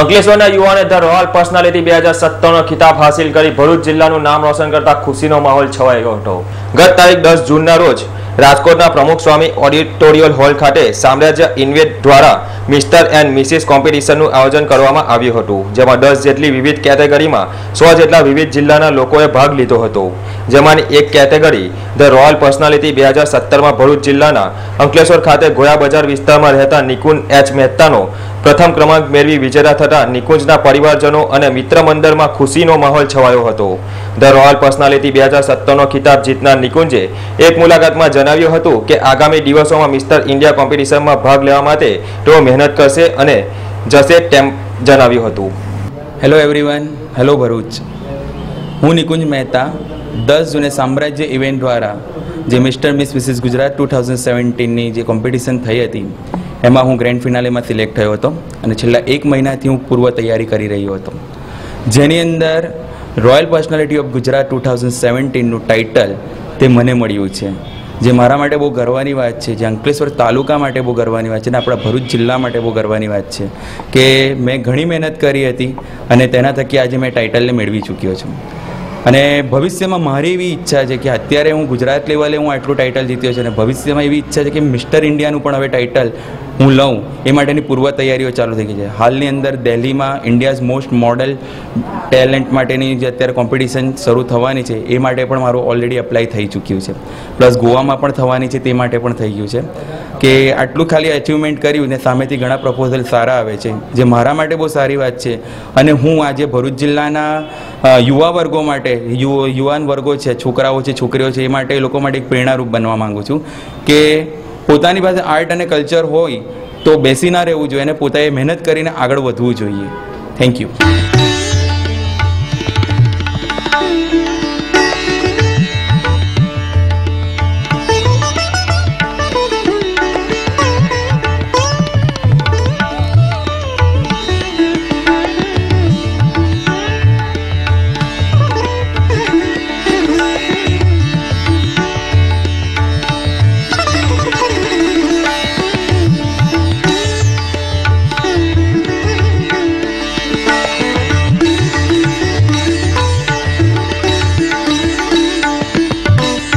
અંકલેશ્વરના યુવાને the royal personality બે હજાર સત્તરનો ખિતાબ હાસિલ કરી ભરૂચ જિલ્લાનું નામ રોશન કરતા ખુશીનો માહોલ છવાઈ ગયો હતો. ગત તારીખ દસ જૂનના રોજ રાજકોટના પ્રમુખ સ્વામી ઓડિટોરિયલ હોલ ખાતે સામ્રાજ્ય ઇન્વેટ દ્વારા મિસ્ટર એન્ડ મિસિસ કોમ્પિટિશનનું આયોજન કરવામાં આવ્યું હતું, જેમાં દસ જેટલી વિવિધ કેટેગરીમાં સો જેટલા વિવિધ જિલ્લાના લોકોએ ભાગ લીધો હતો. જેમાંની એક કેટેગરી, ધ રોયલ પર્સનાલિટી બે હજાર સત્તરમાં ભરૂચ જિલ્લાના અંકલેશ્વર ખાતે ગોયા બજાર વિસ્તારમાં રહેતા નિકુંજ એચ મહેતાનો પ્રથમ ક્રમાંક મેળવી વિજેતા થતા નિકુંજના પરિવારજનો અને મિત્ર મંડળમાં ખુશીનો માહોલ છવાયો હતો. ધ રોયલ પર્સનાલિટી બે હજાર સત્તરનો ખિતાબ જીતનાર નિકુંજે એક મુલાકાતમાં જણાવ્યું હતું કે આગામી દિવસોમાં મિસ્ટર ઇન્ડિયા કોમ્પિટિશનમાં ભાગ લેવા માટે તેઓ મહેનત કરશે અને જશે તેમ જણાવ્યું હતું. Hello everyone hello Bharuch. હું નિકુંજ મહેતા દસ જૂને સામ્રાજ્ય ઇવેન્ટ દ્વારા જે mister miss missis Gujarat two thousand સેવન્ટીનની જે કોમ્પિટિશન થઈ હતી, એમાં હું ગ્રેન્ડ ફિનાલેમાં સિલેક્ટ થયો હતો અને છેલ્લા એક મહિનાથી હું પૂર્વ તૈયારી કરી રહ્યો હતો. જેની અંદર royal personality of Gujarat two thousand સેવન્ટીનનું title તે મને મળ્યું છે. જે મારા માટે બહુ ગર્વની વાત છે, જે અંકલેશ્વર તાલુકા માટે બહુ ગર્વની વાત છે અને આપણા ભરૂચ જિલ્લા માટે બહુ ગર્વની વાત છે કે મેં ઘણી મહેનત કરી હતી અને તેના થકી આજે મેં ટાઇટલને મેળવી ચૂક્યો છું. અને ભવિષ્યમાં મારી એવી ઈચ્છા છે કે અત્યારે હું ગુજરાત લેવલે હું આટલું ટાઇટલ જીત્યો છે અને ભવિષ્યમાં એવી ઈચ્છા છે કે મિસ્ટર ઇન્ડિયાનું પણ હવે ટાઇટલ હું લઉં, એ માટેની પૂર્વ તૈયારીઓ ચાલુ થઈ ગઈ છે. હાલની અંદર દિલ્હીમાં ઇન્ડિયાઝ મોસ્ટ મોડલ ટેલેન્ટ માટેની જે અત્યારે કોમ્પિટિશન શરૂ થવાની છે, એ માટે પણ મારું ઓલરેડી એપ્લાય થઈ ચૂક્યું છે. પ્લસ ગોવામાં પણ થવાની છે, તે માટે પણ થઈ ગયું છે. કે આટલું ખાલી અચિવમેન્ટ કર્યું ને સામેથી ઘણા પ્રપોઝલ સારા આવે છે, જે મારા માટે બહુ સારી વાત છે. અને હું આજે ભરૂચ જિલ્લાના યુવા વર્ગો માટે યુવાન વર્ગો છે, છોકરાઓ છે, છોકરીઓ છે, એ માટે એ લોકો માટે એક પ્રેરણારૂપ બનવા માંગુ છું કે પોતાની પાસે આર્ટ અને કલ્ચર હોય તો બેસી ના રહેવું જોઈએ અને પોતાએ મહેનત કરીને આગળ વધવું જોઈએ. Thank you